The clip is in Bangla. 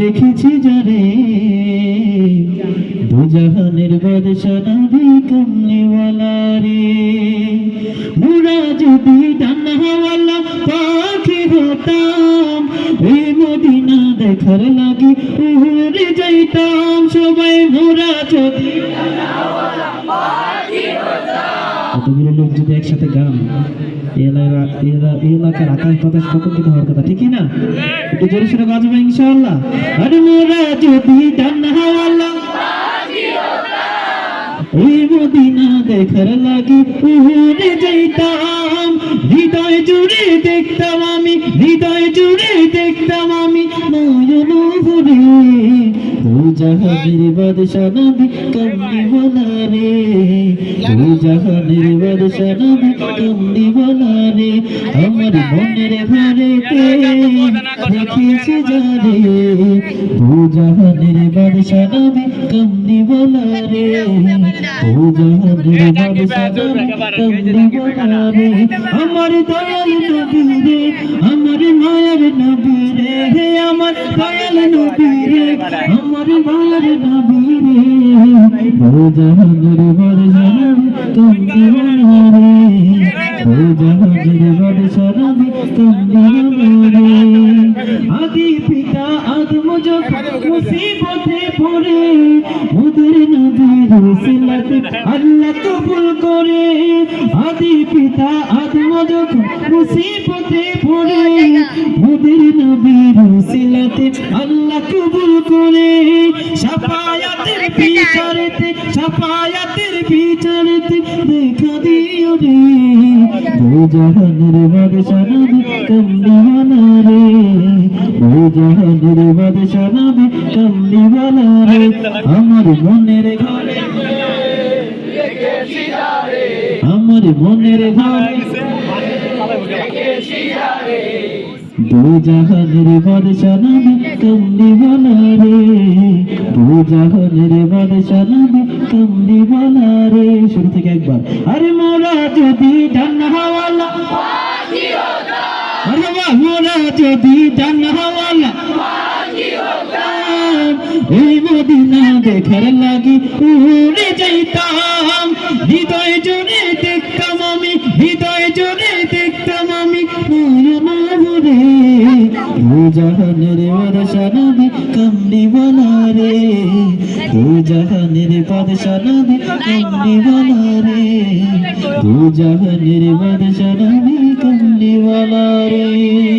দেখেছি যারে দুজাহানের বাদশা নবী কমলিওয়ালা রে মোরা যদি ডান্নাওয়ালা পাখি হতাম এই মদিনা দেখার লাগি উড়ে যাইতাম। সবাই মোরা যদি এতগুলো লোক যদি একসাথে গান এলাকার আকাশ বাতাস প্রকম্পিত হওয়ার কথা ঠিকই না? একটু জোরে সোরে বাজবে ইনশাআল্লাহ। আরে মোরা যদি ডান্নাওয়ালা ওই মদিনা দেখার লাগি উড়ে যাইতাম। হৃদয় জুড়ে দেখতাম আমি, হৃদয় জুড়ে দেখতাম আমি নয়ন ভরে ও জাহানের বাদশা নবী কমলি বলা রে ও জাহানের বাদশা নবী কমলি বলা রে আমার মনের ঘরেতে রেখেছে জানে। ও জাহানের বাদশা নবী কমলি বলা রে ও জাহানের বাদশা নবী কমলি বলা রে আমার দয়াল নবী রে আমার মায়ের নবী রে আমার দয়াল নবী রে আমার মায়ের নবী রে ও জাহানের বাদশা নবী কমলি বলা রে আদি পিতা আদম যখন মুসিবতে পড়ে মুদের নবীর করে আদি পিতা আদম যখন মুসিবতে পড়ে, মুদের নবীর উসিলাতে আল্লাহ কবুল করে সাফায়াতের বিচারেতে সাফায়াতের বিচারেতে, দেখা দিও রে। ও জাহানের বাদশা নবী কমলিওয়ালা রে ও জাহানের বাদশা নবী কমলিওয়ালা রে আমার শুরু থেকে একবার। মোরা যদি ডান্নাওয়ালা এই মদিনা দেখার লাগি উড়ে যাইতাম। হৃদয় জুড়ে দেখতাম আমি, হৃদয় জুড়ে দেখতাম আমি। নয়নাভরে ও জাহানের বাদশা নবী কমলি বলা রে। ও জাহানের বাদশা নবী কমলি বলা রে। ও জাহানের বাদশা নবী কমলি বলা রে